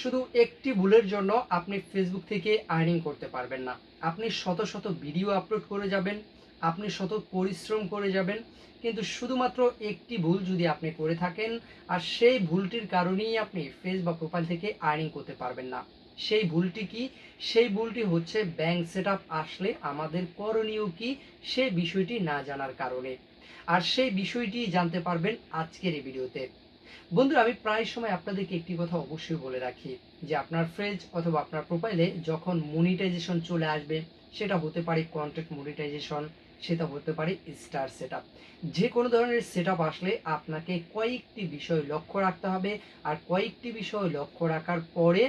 শুধু একটি ভুলের জন্য আপনি ফেসবুক থেকে আর্নিং করতে পারবেন না। আপনি শত শত ভিডিও আপলোড করে যাবেন, আপনি শত পরিশ্রম করে যাবেন, কিন্তু শুধুমাত্র একটি ভুল যদি আপনি করে থাকেন, আর সেই ভুলটির কারণেই আপনি ফেস বা প্রোফাইল থেকে আর্নিং করতে পারবেন না। সেই ভুলটি কি? সেই ভুলটি হচ্ছে ব্যাংক সেট আসলে আমাদের করণীয় কি সেই বিষয়টি না জানার কারণে। আর সেই বিষয়টি জানতে পারবেন আজকের এই ভিডিওতে। বন্ধুরা, আমি প্রায় সময় আপনাদেরকে একটি কথা অবশ্যই বলে রাখি, যে আপনার ফ্রেজ অথবা আপনার প্রোফাইলে যখন মনিটাইজেশন চলে আসবে, সেটা হতে পারে কন্টেন্ট মনিটাইজেশন সেটা হতে পারে স্টার সেট যে কোনো ধরনের সেট আসলে আপনাকে কয়েকটি বিষয় লক্ষ্য রাখতে হবে, আর কয়েকটি বিষয় লক্ষ্য রাখার পরে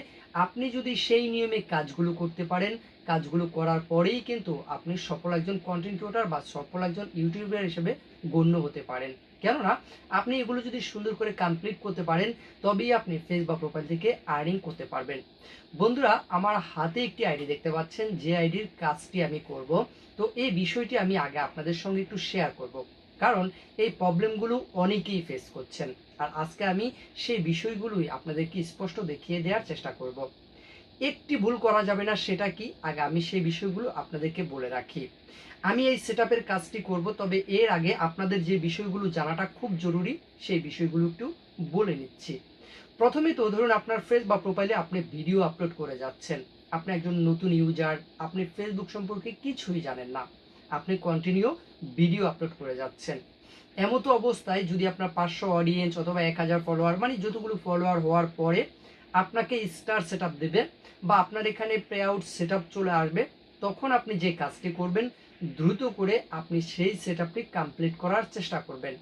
আপনি যদি সেই নিয়মে কাজগুলো করতে পারেন, কাজগুলো করার পরেই কিন্তু আপনি সফল একজন কন্টেন্ট ক্রিয়েটর বা সফল একজন ইউটিউবার হিসেবে গণ্য হতে পারেন। কেননা আপনি এগুলো যদি সুন্দর করে কমপ্লিট করতে পারেন, তবেই আপনি ফেস বা প্রোফাইল থেকে আর্নিং করতে পারবেন। বন্ধুরা, আমার হাতে একটি আইডি দেখতে পাচ্ছেন, যে আইডির কাজটি আমি করব। তো এই বিষয়টি আমি আগে আপনাদের সঙ্গে একটু শেয়ার করব। কারণ এই প্রবলেমগুলো অনেকেই ফেস করছেন। আর আজকে আমি সেই বিষয়গুলোই আপনাদেরকে স্পষ্ট দেখিয়ে দেওয়ার চেষ্টা করব। একটি ভুল করা যাবে না, সেটা কি? আগে আমি সেই বিষয়গুলো আপনাদেরকে বলে রাখি। আমি এই সেট কাজটি করব, তবে এর আগে আপনাদের যে বিষয়গুলো জানাটা খুব জরুরি, সেই বিষয়গুলো একটু বলে নিচ্ছি। প্রথমেই তো ধরুন আপনার ফেস বা প্রোফাইলে আপনি ভিডিও আপলোড করে যাচ্ছেন। আপনি একজন নতুন ইউজার আপনি ফেসবুক সম্পর্কে কিছুই জানেন না। আপনি কন্টিনিউ ভিডিও আপলোড করে যাচ্ছেন। এমতো অবস্থায় যদি আপনার পাঁচশো অডিয়েন্স অথবা এক হাজার ফলোয়ার মানে যতগুলো ফলোয়ার হওয়ার পরে আপনাকে স্টার সেট দেবে বা আপনার এখানে পে আউট সেট চলে আসবে, তখন আপনি যে কাজটি করবেন, দ্রুত করে আপনি সেই সেট কমপ্লিট করার চেষ্টা করবেন।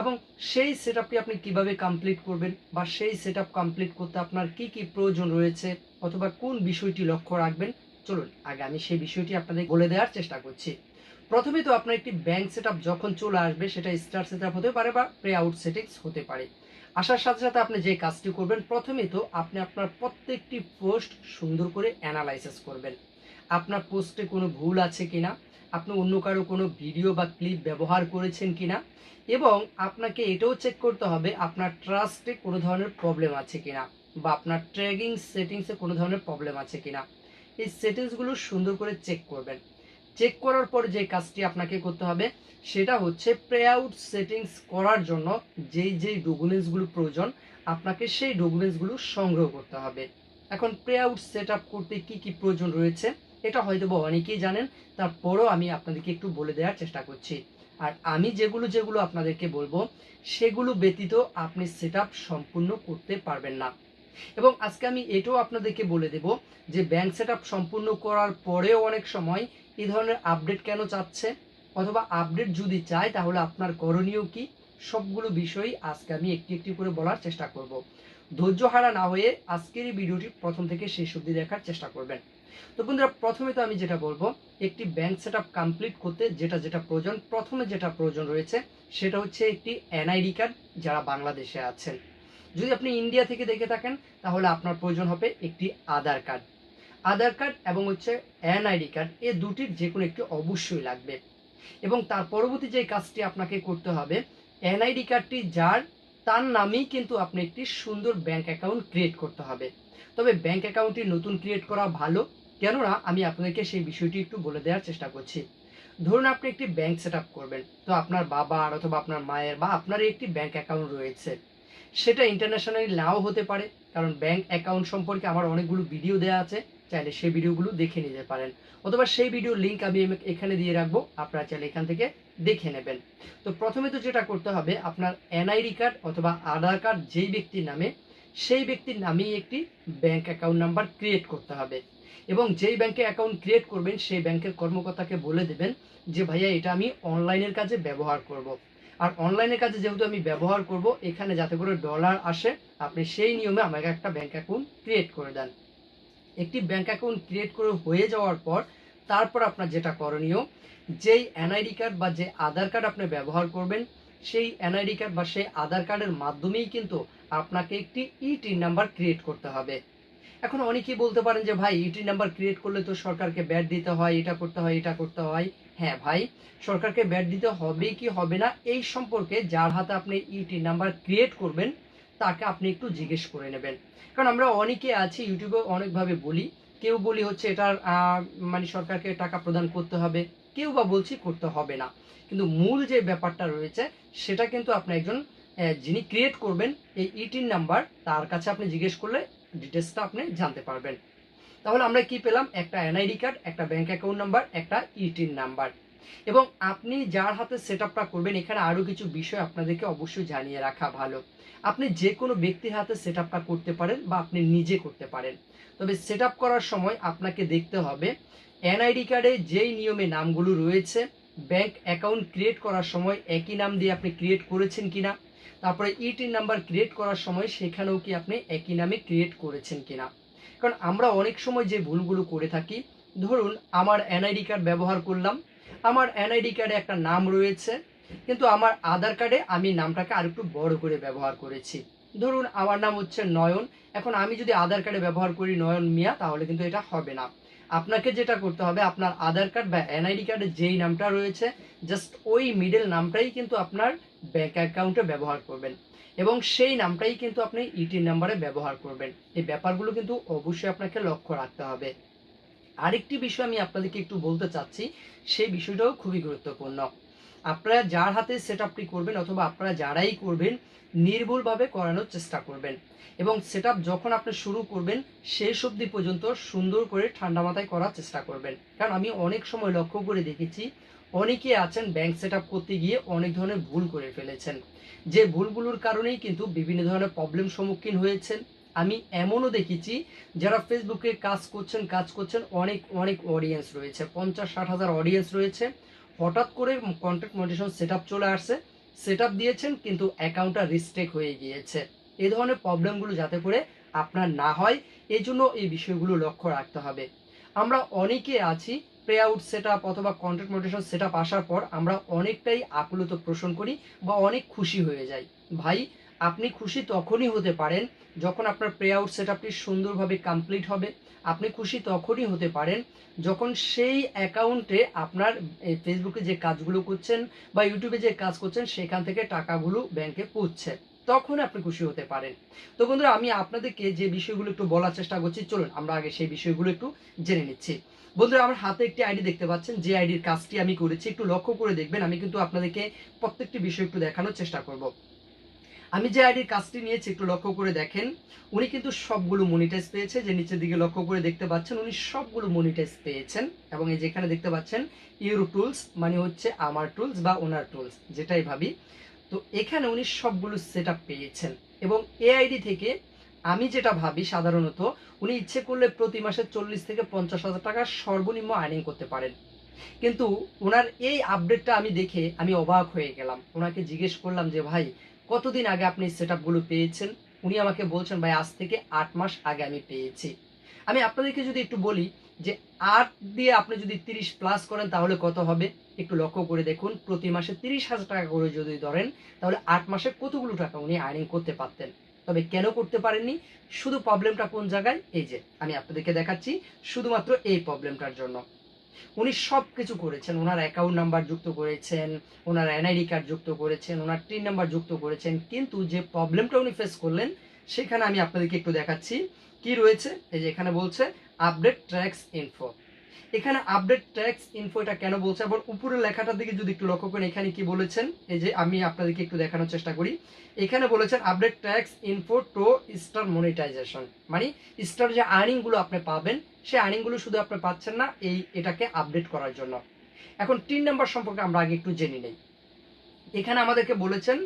এবং সেই সেট আপনি কীভাবে কমপ্লিট করবেন বা সেই সেট কমপ্লিট করতে আপনার কি কি প্রয়োজন রয়েছে অথবা কোন বিষয়টি লক্ষ্য রাখবেন, চলুন আগে আমি সেই বিষয়টি আপনাদের বলে দেওয়ার চেষ্টা করছি। প্রথমে তো আপনার একটি ব্যাংক সেট যখন চলে আসবে, সেটা স্টার সেট হতে পারে বা প্রে আউট সেটিংস হতে পারে। আসার সাথে সাথে আপনি যে কাজটি করবেন, প্রথমে তো আপনি আপনার প্রত্যেকটি পোস্ট সুন্দর করে অ্যানালাইসিস করবেন। আপনার পোস্টে কোনো ভুল আছে কিনা, আপনি অন্য কারও কোনো ভিডিও বা ক্লিপ ব্যবহার করেছেন কিনা, এবং আপনাকে এটাও চেক করতে হবে আপনার ট্রাস্টে কোনো ধরনের প্রবলেম আছে কিনা, বা আপনার ট্র্যাকিং সেটিংসে কোনো ধরনের প্রবলেম আছে কিনা। এই সেটিংসগুলো সুন্দর করে চেক করবেন। চেক করার পর যে কাজটি আপনাকে করতে হবে, সেটা হচ্ছে প্রে আউট সেটিংস করার জন্য যেই যেই ডকুমেন্টসগুলো প্রয়োজন, আপনাকে সেই ডকুমেন্টসগুলো সংগ্রহ করতে হবে। এখন প্রে আউট সেট করতে কি কি প্রয়োজন রয়েছে, এটা হয়তো বা অনেকেই জানেন, তারপরও আমি আপনাদেরকে একটু বলে দেওয়ার চেষ্টা করছি। আর আমি যেগুলো যেগুলো আপনাদেরকে বলব, সেগুলো ব্যতীত আপনি সেট সম্পূর্ণ করতে পারবেন না। এবং আজকে আমি এটাও আপনাদেরকে বলে দেব যে ব্যাংক সেট সম্পূর্ণ করার পরেও অনেক সময় এই ধরনের আপডেট কেন চাচ্ছে? অথবা আপডেট যদি চায়, তাহলে আপনার করণীয় কি? সবগুলো বিষয়ই আজকে আমি একটি একটি করে বলার চেষ্টা করব। ধৈর্য হারা না হয়ে আজকের এই ভিডিওটি প্রথম থেকে শেষ অবধি দেখার চেষ্টা করবেন। তো বন্ধুরা, প্রথমে তো আমি যেটা বলব, একটি ব্যাংক সেট কমপ্লিট করতে যেটা যেটা প্রয়োজন, প্রথমে যেটা প্রয়োজন রয়েছে, সেটা হচ্ছে একটি এনআইডি কার্ড যারা বাংলাদেশে আছেন। যদি আপনি ইন্ডিয়া থেকে দেখে থাকেন, তাহলে আপনার প্রয়োজন হবে একটি আধার কার্ড আধার কার্ড এবং হচ্ছে এনআইডি কার্ড, এ দুটির যে কোনো একটি অবশ্যই লাগবে। এবং তার পরবর্তী যে কাজটি আপনাকে করতে হবে, এনআইডি কার্ডটি যার, তার নামেই কিন্তু আপনি একটি সুন্দর ব্যাংক অ্যাকাউন্ট ক্রিয়েট করতে হবে। তবে ব্যাংক অ্যাকাউন্টটি নতুন ক্রিয়েট করা ভালো, কেননা আমি আপনাদেরকে সেই বিষয়টি একটু বলে দেওয়ার চেষ্টা করছি। ধরুন আপনি একটি ব্যাংক সেট করবেন, তো আপনার বাবার অথবা আপনার মায়ের বা আপনার একটি ব্যাংক অ্যাকাউন্ট রয়েছে। সেটা ইন্টারন্যাশনালি নাও হতে পারে, কারণ ব্যাংক অ্যাকাউন্ট সম্পর্কে আমার অনেকগুলো ভিডিও দেওয়া আছে। চাইলে সেই ভিডিওগুলো দেখে নিতে পারেন। অথবা সেই ভিডিওর লিঙ্ক আমি এখানে দিয়ে রাখব, আপনারা চাইলে এখান থেকে দেখে নেবেন। তো প্রথমে তো যেটা করতে হবে, আপনার এনআইডি কার্ড অথবা আধার কার্ড যেই ব্যক্তির নামে, সেই ব্যক্তির নামেই একটি ব্যাংক অ্যাকাউন্ট নাম্বার ক্রিয়েট করতে হবে। এবং যেই ব্যাংকে অ্যাকাউন্ট ক্রিয়েট করবেন, সেই ব্যাংকের কর্মকর্তাকে বলে দেবেন যে, ভাইয়া, এটা আমি অনলাইনের কাজে ব্যবহার করব। আর অনলাইনের কাজে যেহেতু আমি ব্যবহার করব, এখানে যাতে করে ডলার আসে, আপনি সেই নিয়মে আমাকে একটা ব্যাংক অ্যাকাউন্ট ক্রিয়েট করে দেন। একটি ব্যাঙ্ক অ্যাকাউন্ট ক্রিয়েট করে হয়ে যাওয়ার পর তারপর আপনার যেটা করণীয়, যেই এনআইডি কার্ড বা যে আধার কার্ড আপনি ব্যবহার করবেন, সেই এনআইডি কার্ড বা সেই আধার কার্ডের মাধ্যমেই কিন্তু আপনাকে একটি ইটি নাম্বার ক্রিয়েট করতে হবে। এখন অনেকেই বলতে পারেন যে, ভাই ইটি নাম্বার ক্রিয়েট করলে তো সরকারকে ব্যাট দিতে হয়, এটা করতে হয়, এটা করতে হয়। হ্যাঁ ভাই, সরকারকে ব্যাট দিতে হবে কি হবে না, এই সম্পর্কে যার হাতে আপনি ইটি নাম্বার ক্রিয়েট করবেন তাকে আপনি একটু জিজ্ঞেস করে নেবেন। কারণ আমরা অনেকে আছি ইউটিউবে অনেকভাবে বলি, কেউ বলি হচ্ছে এটার মানে সরকারকে টাকা প্রদান করতে হবে, কেউ বা বলছি করতে হবে না। কিন্তু মূল যে ব্যাপারটা রয়েছে, সেটা কিন্তু আপনি একজন যিনি ক্রিয়েট করবেন, এই ইটিন নাম্বার তার কাছে আপনি জিজ্ঞেস করলে ডিটেলসটা আপনি জানতে পারবেন। তাহলে আমরা কি পেলাম? একটা এনআইডি কার্ড একটা ব্যাংক অ্যাকাউন্ট নাম্বার একটা ইটিন নাম্বার এবং আপনি যার হাতে সেট করবেন, এখানে আরও কিছু বিষয় আপনাদেরকে অবশ্যই জানিয়ে রাখা ভালো। আপনি যে কোনো ব্যক্তির হাতে সেট করতে পারেন বা আপনি নিজে করতে পারেন। তবে সেট করার সময় আপনাকে দেখতে হবে এনআইডি কার্ডে যেই নিয়মে নামগুলো রয়েছে ব্যাংক অ্যাকাউন্ট ক্রিয়েট করার সময় একই নাম দিয়ে আপনি ক্রিয়েট করেছেন কিনা, তারপরে ইটিন নাম্বার ক্রিয়েট করার সময় সেখানেও কি আপনি একই নামে ক্রিয়েট করেছেন কিনা। কারণ আমরা অনেক সময় যে ভুলগুলো করে থাকি, ধরুন আমার এনআইডি কার্ড ব্যবহার করলাম, আমার এনআইডি কার্ডে একটা নাম রয়েছে কিন্তু আমার আধার কার্ডে আমি নামটাকে আরেকটু বড় করে ব্যবহার করেছি। ধরুন, আমার নাম হচ্ছে নয়ন। এখন আমি যদি আধার কার্ডে ব্যবহার করি নয়ন মিয়া, তাহলে কিন্তু এটা হবে না। আপনাকে যেটা করতে হবে, আপনার আধার কার্ড বা এনআইডি কার্ডে যেই নামটা রয়েছে জাস্ট ওই মিডল নামটাই কিন্তু আপনার ব্যাংক অ্যাকাউন্টে ব্যবহার করবেন। এবং সেই নামটাই কিন্তু আপনি ইটি নাম্বারে ব্যবহার করবেন। এই ব্যাপারগুলো কিন্তু অবশ্যই আপনাকে লক্ষ্য রাখতে হবে। আরেকটি বিষয় আমি আপনাদেরকে একটু বলতে চাচ্ছি, সেই বিষয়টাও খুবই গুরুত্বপূর্ণ। আপনারা যার হাতে সেট আপটি করবেন অথবা আপনারা যারাই করবেন, নির্ভুলভাবে করানোর চেষ্টা করবেন। এবং সেট যখন আপনি শুরু করবেন, শেষ অবধি পর্যন্ত সুন্দর করে ঠান্ডা মাথায় করার চেষ্টা করবেন। কারণ আমি অনেক সময় লক্ষ্য করে দেখেছি অনেকে আছেন ব্যাংক সেট করতে গিয়ে অনেক ধরনের ভুল করে ফেলেছেন। যে ভুলগুলোর কারণেই কিন্তু বিভিন্ন ধরনের প্রবলেম সম্মুখীন হয়েছেন। আমি এমনও দেখেছি, যারা ফেসবুকে কাজ করছেন কাজ করছেন অনেক অনেক অডিয়েন্স রয়েছে। পঞ্চাশ, ষাট হাজার অডিয়েন্স রয়েছে। হঠাৎ করে কন্ট্রাক্ট মডিটেশন সেট চলে আসছে। সেট দিয়েছেন, কিন্তু অ্যাকাউন্টটা রিস্টেক হয়ে গিয়েছে। এই ধরনের প্রবলেমগুলো যাতে করে আপনার না হয়, এই জন্য এই বিষয়গুলো লক্ষ্য রাখতে হবে। আমরা অনেকে আছি প্রে আউট সেট অথবা কন্ট্রাক্ট মোটিভেশন সেট আসার পর আমরা অনেকটাই আকুলত পোষণ করি বা অনেক খুশি হয়ে যাই। ভাই আপনি খুশি তখনই হতে পারেন যখন আপনার প্রে আউট সেট আপটি সুন্দরভাবে কমপ্লিট হবে। আপনি খুশি তখনই হতে পারেন যখন সেই অ্যাকাউন্টে আপনার ফেসবুকে যে কাজগুলো করছেন বা ইউটিউবে যে কাজ করছেন সেখান থেকে টাকাগুলো ব্যাংকে পৌঁছছে তখন আপনি খুশি হতে পারেন। তো বন্ধুরা, আমি আপনাদেরকে যে বিষয়গুলো একটু বলার চেষ্টা করছি, চলুন আমরা আগে সেই বিষয়গুলো একটু জেনে নিচ্ছি। বন্ধুরা, আমার হাতে একটি আইডি দেখতে পাচ্ছেন, যে আইডির কাজটি আমি করেছি, একটু লক্ষ্য করে দেখবেন, আমি কিন্তু আপনাদেরকে প্রত্যেকটি বিষয় একটু দেখানোর চেষ্টা করব। আমি যে আইডির কাজটি নিয়েছি, একটু লক্ষ্য করে দেখেন। উনি কিন্তু সবগুলো মনিটাইজ পেয়েছে, যে নিচের দিকে লক্ষ্য করে দেখতে পাচ্ছেন, উনি সবগুলো মনিটাইজ পেয়েছেন। এবং এই যেখানে দেখতে পাচ্ছেন ইউরো টুলস মানে হচ্ছে আমার টুলস বা ওনার টুলস যেটাই ভাবি। তো এখানে উনি সবগুলো সেট পেয়েছেন। এবং এ আইডি থেকে আমি যেটা ভাবি সাধারণত, উনি ইচ্ছে করলে প্রতি মাসে চল্লিশ থেকে পঞ্চাশ হাজার টাকা সর্বনিম্ন আর্নিং করতে পারেন। কিন্তু ওনার এই আপডেটটা আমি দেখে আমি অবাক হয়ে গেলাম। ওনাকে জিজ্ঞেস করলাম যে, ভাই কতদিন আগে আপনি সেট আপগুলো পেয়েছেন? উনি আমাকে বলছেন, ভাই, আজ থেকে আট মাস আগে আমি পেয়েছি। আমি আপনাদেরকে যদি একটু বলি যে, আট দিয়ে আপনি যদি তিরিশ প্লাস করেন, তাহলে কত হবে? একটু লক্ষ্য করে দেখুন, প্রতি মাসে তিরিশ হাজার টাকা করে যদি ধরেন, তাহলে আট মাসে কতগুলো টাকা উনি আর্নিং করতে পারতেন? তবে কেন করতে পারেননি? শুধু প্রবলেমটা কোন জায়গায়? এই যে, আমি আপনাদেরকে দেখাচ্ছি শুধুমাত্র এই প্রবলেমটার জন্য। উনি সব কিছু করেছেন। ওনার অ্যাকাউন্ট নাম্বার যুক্ত করেছেন ওনার এনআইডি কার্ড যুক্ত করেছেন ওনার টিন নাম্বার যুক্ত করেছেন। কিন্তু যে প্রবলেমটা উনি ফেস করলেন, সেখানে আমি আপনাদেরকে একটু দেখাচ্ছি। কি রয়েছে? এই যে এখানে বলছে আপডেট ট্র্যাক্স ইনফো এখানে আপডেট ট্র্যাক্স ইনফো এটা কেন বলছে? আবার উপরের লেখাটার দিকে যদি একটু লক্ষ্য করেন, এখানে কি বলেছেন? এই যে আমি আপনাদেরকে একটু দেখানোর চেষ্টা করি। এখানে বলেছেন update tax info to star monetization মানে স্টার যে আর্নিংগুলো আপনি পাবেন সেই আর্নিংগুলো শুধু আপনি পাচ্ছেন না, এই এটাকে আপডেট করার জন্য। এখন তিন নাম্বার সম্পর্কে আমরা আগে একটু জেনে নেই। এখানে আমাদেরকে বলেছেন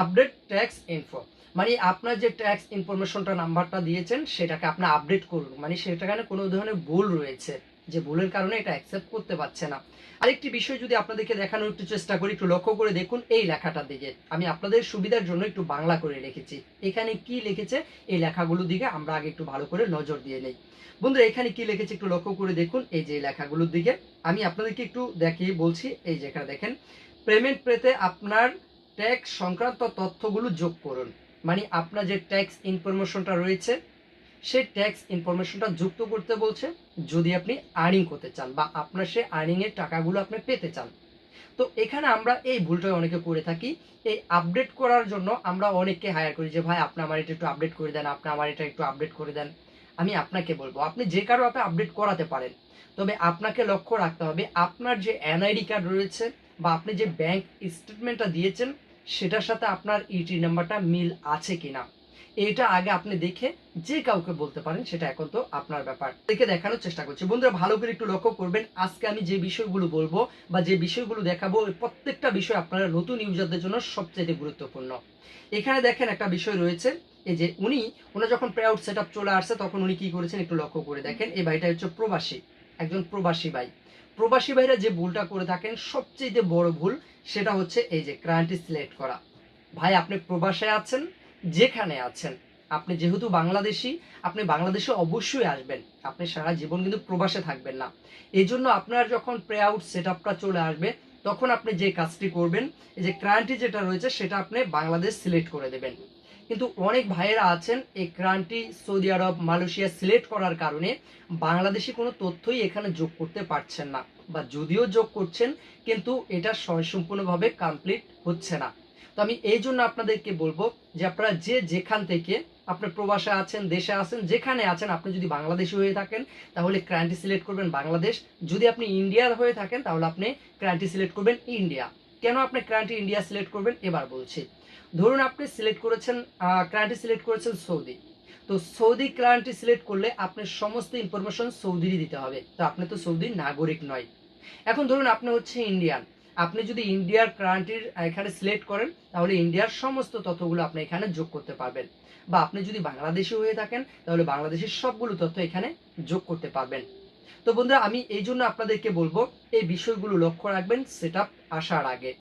আপডেট ট্যাক্স ইনফো মানে আপনার যে ট্যাক্স ইনফরমেশনটা নাম্বারটা দিয়েছেন, সেটাকে আপনি আপডেট করুন। মানে সেটাখানে কোনো ধরনের ভুল রয়েছে। যে ভুলের কারণে এটা অ্যাকসেপ্ট করতে পারছে না। আরেকটি বিষয় যদি আপনাদেরকে দেখানোর একটু চেষ্টা করি, একটু লক্ষ্য করে দেখুন এই লেখাটার দিকে। আমি আপনাদের সুবিধার জন্য একটু বাংলা করে রেখেছি। এখানে কি লিখেছে? এই লেখাগুলোর দিকে আমরা আগে একটু ভালো করে নজর দিয়ে নেই। বন্ধুরা, এখানে কি লিখেছে একটু লক্ষ্য করে দেখুন এই যে লেখাগুলোর দিকে। আমি আপনাদেরকে একটু দেখিয়ে বলছি, এই যে এখানে দেখেন পেমেন্ট পেতে আপনার ট্যাক্স সংক্রান্ত তথ্যগুলো যোগ করুন। মানে আপনার যে ট্যাক্স ইনফরমেশনটা রয়েছে সেই ট্যাক্স ইনফরমেশনটা যুক্ত করতে বলছে যদি আপনি আর্নিং করতে চান বা আপনার সে আর্নিং এর টাকাগুলো আপনি পেতে চান। তো এখানে আমরা এই ভুলটাই অনেকে করে থাকি। এই আপডেট করার জন্য আমরা অনেককে হায়ার করি যে, ভাই, আপনি আমার এটা একটু আপডেট করে দেন, আপনি আমার এটা একটু আপডেট করে দেন। আমি আপনাকে বলব, আপনি যে কারও আপনি আপডেট করাতে পারেন, তবে আপনাকে লক্ষ্য রাখতে হবে আপনার যে এনআইডি কার্ড রয়েছে বা আপনি যে ব্যাংক স্টেটমেন্টটা দিয়েছেন, সেটার সাথে আপনার ইটি নাম্বারটা মিল আছে কিনা। এটা আগে আপনি দেখে যে কাউকে বলতে পারেন, সেটা এখন তো আপনার ব্যাপার। দেখে দেখানোর চেষ্টা করছি। বন্ধুরা, ভালো করে একটু লক্ষ্য করবেন, আজকে আমি যে বিষয়গুলো বলব বা যে বিষয়গুলো দেখাবো প্রত্যেকটা বিষয় আপনারা নতুন ইউজারদের জন্য সবচেয়ে গুরুত্বপূর্ণ। এখানে দেখেন একটা বিষয় রয়েছে, এই যে উনি ওনার যখন প্রে আউট সেট চলে আসছে, তখন উনি কি করেছেন একটু লক্ষ্য করে দেখেন। এই ভাইটা হচ্ছে প্রবাসী, একজন প্রবাসী ভাই। প্রবাসী ভাইরা যে ভুলটা করে থাকেন সবচেয়ে বড় ভুল, সেটা হচ্ছে এই যে ক্রান্তি সিলেক্ট করা। ভাই, আপনি প্রবাসে আছেন যেখানে আছেন। আপনি যেহেতু বাংলাদেশি, আপনি বাংলাদেশে অবশ্যই আসবেন। আপনি সারা জীবন কিন্তু প্রবাসে থাকবেন না। এই জন্য আপনার যখন প্রে আউট সেট চলে আসবে, তখন আপনি যে কাজটি করবেন, এই যে ক্রান্তি যেটা রয়েছে, সেটা আপনি বাংলাদেশ সিলেক্ট করে দেবেন। কিন্তু অনেক ভাইয়েরা আছেন, এই country Saudi Arabia, Malaysia select করার কারণে বাংলাদেশি কোনো তথ্যই এখানে যোগ করতে পারছেন না। বা যদিও যোগ করছেন, কিন্তু এটা সম্পূর্ণভাবে কমপ্লিট হচ্ছে না। তো আমি এই জন্য আপনাদেরকে বলব যে আপনারা যে যেখান থেকে আপনি প্রবাসে আছেন, দেশে আছেন, যেখানে আছেন, আপনি যদি বাংলাদেশি হয়ে থাকেন, তাহলে ক্রান্তি সিলেক্ট করবেন বাংলাদেশ। যদি আপনি ইন্ডিয়ার হয়ে থাকেন, তাহলে আপনি ক্রান্তি সিলেক্ট করবেন ইন্ডিয়া। কেন আপনি ক্রান্তি ইন্ডিয়া সিলেক্ট করবেন? এবার বলছি। ধরুন আপনি সিলেক্ট করেছেন ক্রান্তি সিলেক্ট করেছেন সৌদি। তো সৌদি ক্রান্তি সিলেক্ট করলে আপনার সমস্ত ইনফরমেশন সৌদিরই দিতে হবে। তো আপনি তো সৌদির নাগরিক নয়। এখন ধরুন আপনি হচ্ছে ইন্ডিয়ান। আপনি যদি ইন্ডিয়ার কান্ট্রির এখানে সিলেক্ট করেন, তাহলে ইন্ডিয়ার সমস্ত তথ্যগুলো আপনি এখানে যোগ করতে পারবেন। বা আপনি যদি বাংলাদেশি হয়ে থাকেন, তাহলে বাংলাদেশের সবগুলো তথ্য এখানে যোগ করতে পারবেন। তো বন্ধুরা, আমি এই জন্য আপনাদেরকে বলব, এই বিষয়গুলো লক্ষ্য রাখবেন সেট আসার আগে।